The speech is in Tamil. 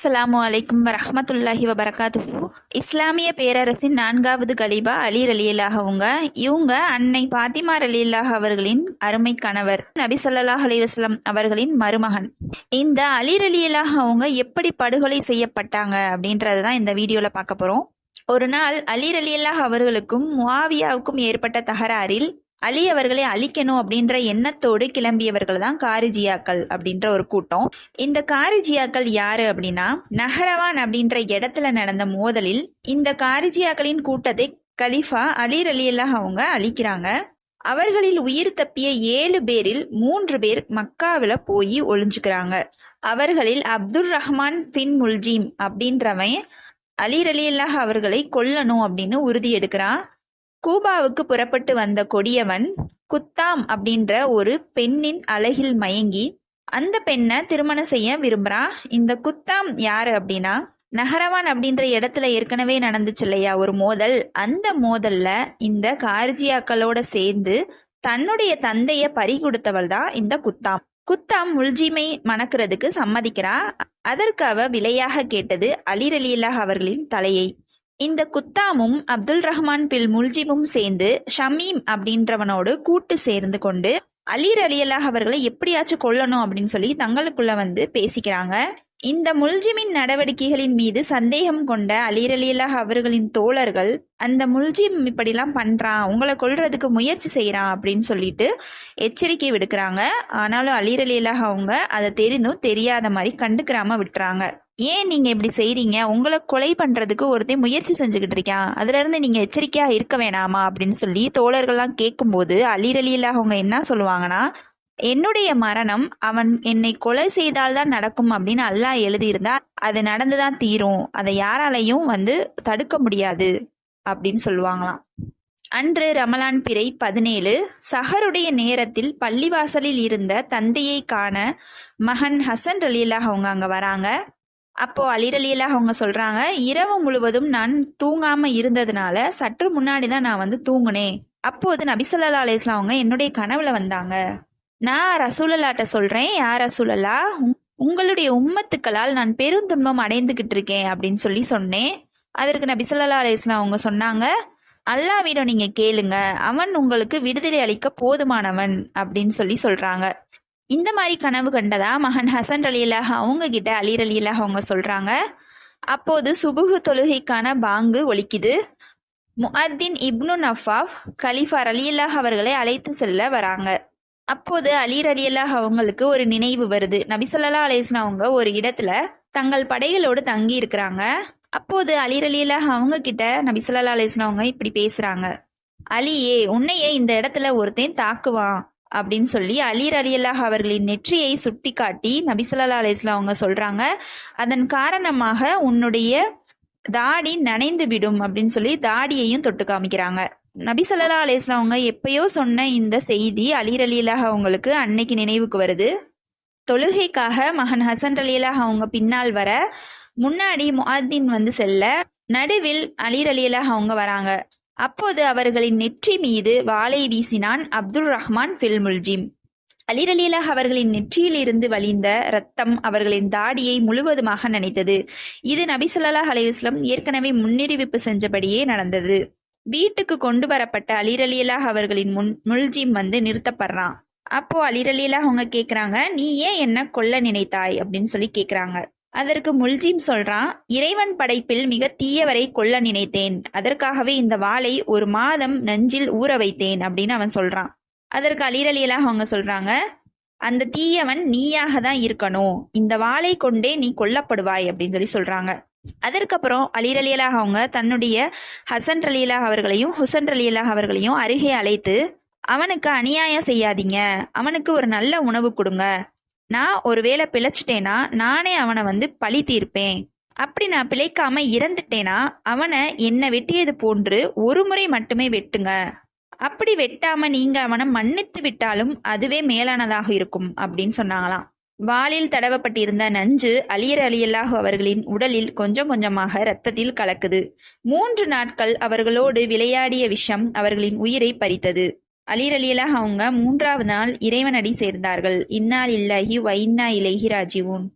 அஸ்ஸலாமு அலைக்கும் வரஹ்மத்துல்லாஹி வபரகாத்துஹு. இஸ்லாமிய பேரரசின் நான்காவது கலீபா அலி ரலியல்லாஹ் அவங்க. இவங்க அன்னை பாத்திமா ரலியல்லாஹ் அவர்களின் அருமை கணவர். நபி சொல்லாஹ் அலைஹி அவர்களின் மருமகன். இந்த அலி ரலியல்லாஹ் அவங்க எப்படி படுகொலை செய்யப்பட்டாங்க அப்படின்றது தான் இந்த வீடியோவில் பார்க்க போகிறோம் ஒரு நாள் அலி ரலியல்லாஹ் அவர்களுக்கும் முவாவியாவுக்கும் ஏற்பட்ட தகராறில் அலி அவர்களை அழிக்கணும் அப்படின்ற எண்ணத்தோடு கிளம்பியவர்கள் தான் காரிஜியாக்கள் அப்படின்ற ஒரு கூட்டம். இந்த காரிஜியாக்கள் யாரு அப்படின்னா நஹரவான் அப்படின்ற இடத்துல நடந்த மோதலில் இந்த காரிஜியாக்களின் கூட்டத்தை கலிஃபா அலி ரலியல்லாஹ் அவங்க அழிக்கிறாங்க. அவர்களில் உயிர் தப்பிய ஏழு பேரில் மூன்று பேர் மக்காவில் போய் ஒளிஞ்சுக்கிறாங்க. அவர்களில் அப்துல் ரஹ்மான் பின் முல்ஜீம் அப்படின்றவன் அலி ரலியல்லாஹ் அவர்களை கொல்லணும் அப்படின்னு உறுதி எடுக்கிறான். கூபாவுக்கு புறப்பட்டு வந்த கொடியவன் குத்தாம் அப்படின்ற ஒரு பெண்ணின் அழகில் மயங்கி அந்த பெண்ணை திருமணம் செய்ய விரும்புகிறான் இந்த குத்தாம் யாரு அப்படின்னா நகரவான் அப்படின்ற இடத்துல ஏற்கனவே நடந்துச்சு இல்லையா ஒரு மோதல். அந்த மோதல்ல இந்த கார்ஜியாக்களோட சேர்ந்து தன்னுடைய தந்தைய பறி கொடுத்தவள் தான் இந்த குத்தாம். குத்தாம் முல்ஜிமை மணக்கிறதுக்கு சம்மதிக்கிறா. அதற்கு அவ விலையாக கேட்டது அலிர் அவர்களின் தலையை. இந்த குத்தாமும் அப்துல் ரஹ்மான் பில் முல்ஜிமும் சேர்ந்து ஷமீம் அப்படின்றவனோடு கூட்டு சேர்ந்து கொண்டு அலீர் அலியல்லாஹ் அவர்களை எப்படியாச்சும் கொல்லணும் அப்படின்னு சொல்லி தங்களுக்குள்ள வந்து பேசிக்கிறாங்க. இந்த முல்ஜிமின் நடவடிக்கைகளின் மீது சந்தேகம் கொண்ட அலீர் அவர்களின் தோழர்கள் அந்த முல்ஜிம் இப்படிலாம் பண்ணுறான் உங்களை கொள்றதுக்கு முயற்சி செய்கிறான் அப்படின்னு சொல்லிட்டு எச்சரிக்கை விடுக்கிறாங்க. ஆனாலும் அலீர் அவங்க அதை தெரிந்தும் தெரியாத மாதிரி கண்டுக்கிறாம விட்டுறாங்க. ஏன் நீங்கள் இப்படி செய்கிறீங்க உங்களை கொலை பண்ணுறதுக்கு ஒருத்தன் முயற்சி செஞ்சுக்கிட்டு இருக்கான் அதுலேருந்து நீங்கள் எச்சரிக்கையாக இருக்க வேணாமா அப்படின்னு சொல்லி தோழர்கள்லாம் கேட்கும்போது அலிரலியில் அவங்க என்ன சொல்லுவாங்கன்னா என்னுடைய மரணம் அவன் என்னை கொலை செய்தால்தான் நடக்கும் அப்படின்னு அல்லாஹ் எழுதியிருந்தா அது நடந்துதான் தீரும். அதை யாராலையும் வந்து தடுக்க முடியாது அப்படின்னு சொல்லுவாங்களாம். அன்று ரமலான் பிறை பதினேழு சஹருடைய நேரத்தில் பள்ளிவாசலில் இருந்த தந்தையை காண மகன் ஹசன் ரலீலாக அவங்க அங்கே வராங்க. அப்போ அலிரலியலாக அவங்க சொல்றாங்க இரவு முழுவதும் நான் தூங்காம இருந்ததுனால சற்று முன்னாடி தான் நான் வந்து தூங்குனேன். அப்போது நபிசல்லா அலிஸ்லாம் அவங்க என்னுடைய கனவுல வந்தாங்க. நான் ரசூலல்லாட்ட சொல்றேன் யார் ரசூலல்லா உங்- உங்களுடைய உம்மத்துக்களால் நான் பெருந்துன்பம் அடைந்துகிட்டு இருக்கேன் அப்படின்னு சொல்லி சொன்னேன். அதற்கு நபிசல்லா அலிஸ்லாம் அவங்க சொன்னாங்க அல்லாவிடம் நீங்க கேளுங்க அவன் உங்களுக்கு விடுதலை அளிக்க போதுமானவன் அப்படின்னு சொல்லி சொல்றாங்க. இந்த மாதிரி கனவு கண்டதா மகன் ஹசன் அலியலாக அவங்க கிட்ட அலீர் அலிலாக அவங்க சொல்றாங்க அப்போது சுபுகு தொழுகைக்கான பாங்கு ஒலிக்குது. முஅத்தின் இப்னு நஃபாஃப் கலிஃபா அலியல்லாஹ் அவர்களை அழைத்து செல்ல வராங்க. அப்போது அலீர் அலியல்லாஹ் அவங்களுக்கு ஒரு நினைவு வருது. நபிசல்லா அலேஸ்னா அவங்க ஒரு இடத்துல தங்கள் படைகளோடு தங்கி இருக்கிறாங்க. அப்போது அலீர் அலியல்லாஹ் அவங்க கிட்ட நபிசல்லா அலேஸ்னா அவங்க இப்படி பேசுறாங்க. அலியே உன்னையே இந்த இடத்துல ஒருத்தன் தாக்குவான் அப்படின்னு சொல்லி அலீர் அலியல்லாஹ் அவர்களின் நெற்றியை சுட்டி காட்டி நபிசல்லா அலேஸ்லாம் அவங்க சொல்றாங்க. அதன் காரணமாக உன்னுடைய தாடி நனைந்து விடும் அப்படின்னு சொல்லி தாடியையும் தொட்டு காமிக்கிறாங்க. நபி ஸல்லல்லாஹு அலைஹி அவங்க எப்பயோ சொன்ன இந்த செய்தி அலீர் அலியல்லாஹ் அவங்களுக்கு அன்னைக்கு நினைவுக்கு வருது. தொழுகைக்காக மகன் ஹசன் அலியல்லாஹ் அவங்க பின்னால் வர முன்னாடி முஹாத்தின் வந்து செல்ல நடுவில் அலீர் அலியல்லாஹ் அவங்க வராங்க. அப்போது அவர்களின் நெற்றி மீது வாளை வீசினான் அப்துல் ரஹ்மான் ஃபில் முல்ஜிம். அலீர் அவர்களின் நெற்றியில் இருந்து வழிந்த ரத்தம் அவர்களின் தாடியை முழுவதுமாக நனைத்தது. இது நபி ஸல்லல்லாஹு ஏற்கனவே முன்னறிவிப்பு செஞ்சபடியே நடந்தது. வீட்டுக்கு கொண்டு வரப்பட்ட அலீர் அவர்களின் முன் முல்ஜிம் வந்து நிறுத்தப்படுறான் அப்போ அலீர் அவங்க கேக்குறாங்க நீ ஏன் என்ன கொல்ல நினைத்தாய்? அப்படின்னு சொல்லி கேக்குறாங்க. அதற்கு முல்ஜிம் சொல்றான் இறைவன் படைப்பில் மிக தீயவரை கொல்ல நினைத்தேன். அதற்காகவே இந்த வாளை ஒரு மாதம் நெஞ்சில் ஊற வைத்தேன். அப்படின்னு அவன் சொல்றான் அதற்கு அலீர் அவங்க சொல்றாங்க அந்த தீயவன் நீயாக தான் இருக்கணும். இந்த வாளை கொண்டே நீ கொல்லப்படுவாய். அப்படின்னு சொல்லி சொல்றாங்க. அதற்கப்புறம் அலீர் அலியலாக அவங்க தன்னுடைய ஹசன் ரலியலாக அவர்களையும் ஹுசன் ரலியலாக அவர்களையும் அருகே அழைத்து அவனுக்கு அநியாயம் செய்யாதீங்க. அவனுக்கு ஒரு நல்ல உணவு கொடுங்க. நான் ஒருவேளை பிழைச்சிட்டேனா? நானே அவனை வந்து பழி தீர்ப்பேன். அப்படி நான் பிழைக்காம இறந்துட்டேனா? அவனை என்னை வெட்டியது போன்று ஒரு முறை மட்டுமே வெட்டுங்க. அப்படி வெட்டாம நீங்க அவனை மன்னித்து விட்டாலும் அதுவே மேலானதாக இருக்கும். அப்படின்னு சொன்னாங்களாம். வாளில் தடவப்பட்டிருந்த நஞ்சு அலியர் அலியல்லாஹு அவர்களின் உடலில் கொஞ்சம் கொஞ்சமாக இரத்தத்தில் கலக்குது. மூன்று நாட்கள் அவர்களோடு விளையாடிய விஷம் அவர்களின் உயிரை பறித்தது. அலிர் அலியல்லாஹ் அவங்க மூன்றாவது நாள் இறைவனடி சேர்ந்தார்கள். இன்னால் இல்லாஹி வைன்னா இலகி ராஜிவூன்.